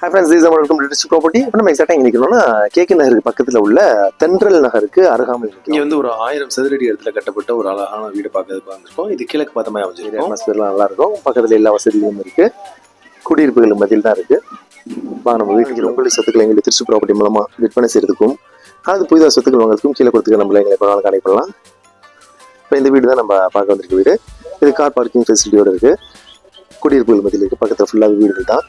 Hi friends this welcome to property இப்போ நம்ம எக்ஸாக்டாக இங்கே நிற்கணும்னா கேகே நகருக்கு பக்கத்தில் உள்ள தென்றல் நகருக்கு அருகாமல் இங்க வந்து ஒரு ஆயிரம் சதுரடி இடத்துல கட்டப்பட்ட ஒரு அழகான வீடு பார்க்கறதுக்கு வந்திருக்கோம். இது கிழக்கு பார்த்தமா அமைஞ்சிருக்கும். அட்மாஸ்பியர்லாம் நல்லா இருக்கும் பக்கத்தில் எல்லா வசதிகளும் இருக்கு. குடியிருப்புகள் மத்தியில் தான் இருக்கு. வாங்க நம்ம வீட்டுக்கு உங்களுக்கு சொத்துக்களை எங்களுக்கு திருச்சி ப்ராப்பர்ட்டி மூலமா விற்பனை செய்யறதுக்கும் அது புதிதாக சொத்துக்கள் வாங்குறதுக்கும் கீழே கொடுத்துக்க நம்மள எங்களை எப்போ கனெக்ட் பண்ணலாம். இப்போ இந்த வீடு தான் நம்ம பார்க்க வந்திருக்க வீடு. இது கார் பார்க்கிங் ஃபெசிலிட்டியோட இருக்கு. குடியிருப்புகள் மத்தியில் இருக்கு. பக்கத்தில் ஃபுல்லாக வீடுகள் தான்.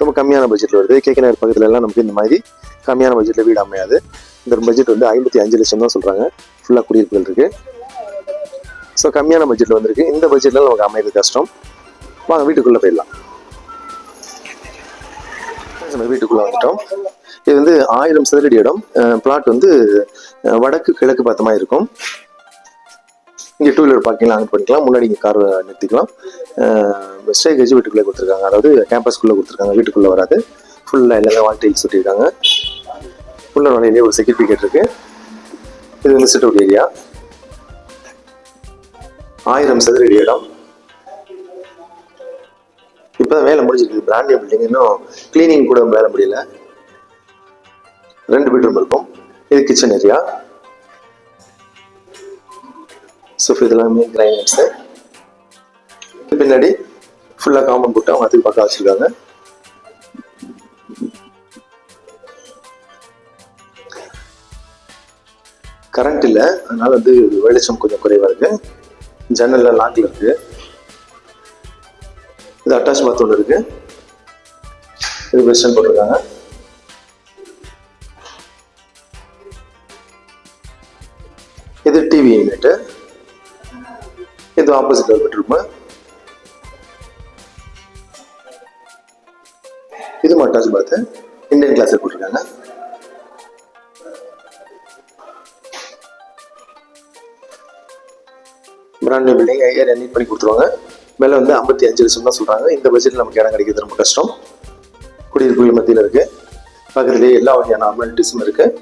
ரொம்ப கம்மியான பட்ஜெட்டில் வருது. கேகே நகர் பக்கத்துல எல்லாம் நமக்கு இந்த மாதிரி கம்மியான பட்ஜெட்டில் வீடு அமையாது. இந்த பட்ஜெட் வந்து ஐம்பத்தி அஞ்சு லட்சம் தான் சொல்கிறாங்க ஃபுல்லாக குடியிருப்புகள் இருக்கு. ஸோ கம்மியான பட்ஜெட்டில் வந்திருக்கு. இந்த பட்ஜெட்டில் நமக்கு அமையிறது கஷ்டம். வாங்க வீட்டுக்குள்ளே போயிடலாம். நம்ம வீட்டுக்குள்ளே வந்துட்டோம். இது வந்து ஆயிரம் சதுரடி இடம். பிளாட் வந்து வடக்கு கிழக்கு பார்த்த மாதிரி இருக்கும். இங்கே டூ வீலர் பார்க்கிங்லாம் ஆன் பண்ணிக்கலாம். முன்னாடி இங்கே கார் நிறுத்திக்கலாம். ஸ்டேகேஜ் வீட்டுக்குள்ளே கொடுத்துருக்காங்க. அதாவது கேம்பஸ்க்குள்ளே கொடுத்துருக்காங்க. வீட்டுக்குள்ளே வராது. ஃபுல்லாக எல்லாமே வால்டைல்ஸ் டைல்ஸ் உள்ள வலையிலேயே ஒரு செக்யூரிட்டி கேட் இருக்கு. இது வந்து சிட் அவுட் ஏரியா ஆயிரம் சதுரடி இடம். இப்போதான் வேலை முடிஞ்சிருக்கு பிராண்டிய பில்டிங் இன்னும் கிளீனிங் கூட வேலை முடியல. ரெண்டு பெட்ரூம் இருக்கும். இது கிச்சன் ஏரியா ஸோ இதெல்லாமே கிரைனட்ஸு பின்னாடி ஃபுல்லாக காமன் போட்டு அவங்க அதுக்கு பக்கம் வச்சுருக்காங்க. கரண்ட் இல்லை. அதனால வந்து வெளிச்சம் கொஞ்சம் குறைவாக இருக்கு. ஜன்னலில் லாக்ல இருக்கு. இது அட்டாச் பாத்ரூம் இருக்கு. இது வெஸ்டர்ன் போட்டிருக்காங்க. இது டிவி யூனிட்டு இது ஆப்போசிட் ஒரு இது அட்டாச் பாத்து இந்தியன் கிளாஸ் போட்டிருக்காங்க. பிராண்ட் பில்டிங் ஏரியா நீட் பண்ணி கொடுத்துருவாங்க. மேலே வந்து ஐம்பத்தி அஞ்சு லட்சம் தான் சொல்கிறாங்க இந்த பட்ஜெட்டில் நமக்கு இடம் கிடைக்கிறது ரொம்ப கஷ்டம். குடியிருப்புகள் மத்தியில் இருக்குது பக்கத்துலேயே எல்லா வகையான அமெனிட்டிஸும் இருக்குது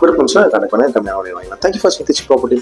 விருப்பம் கனெக்ட் பண்ண கம்மியாக வாங்கலாம் தேங்க்யூ ஃபார் திச் ப்ராப்பர்ட்டி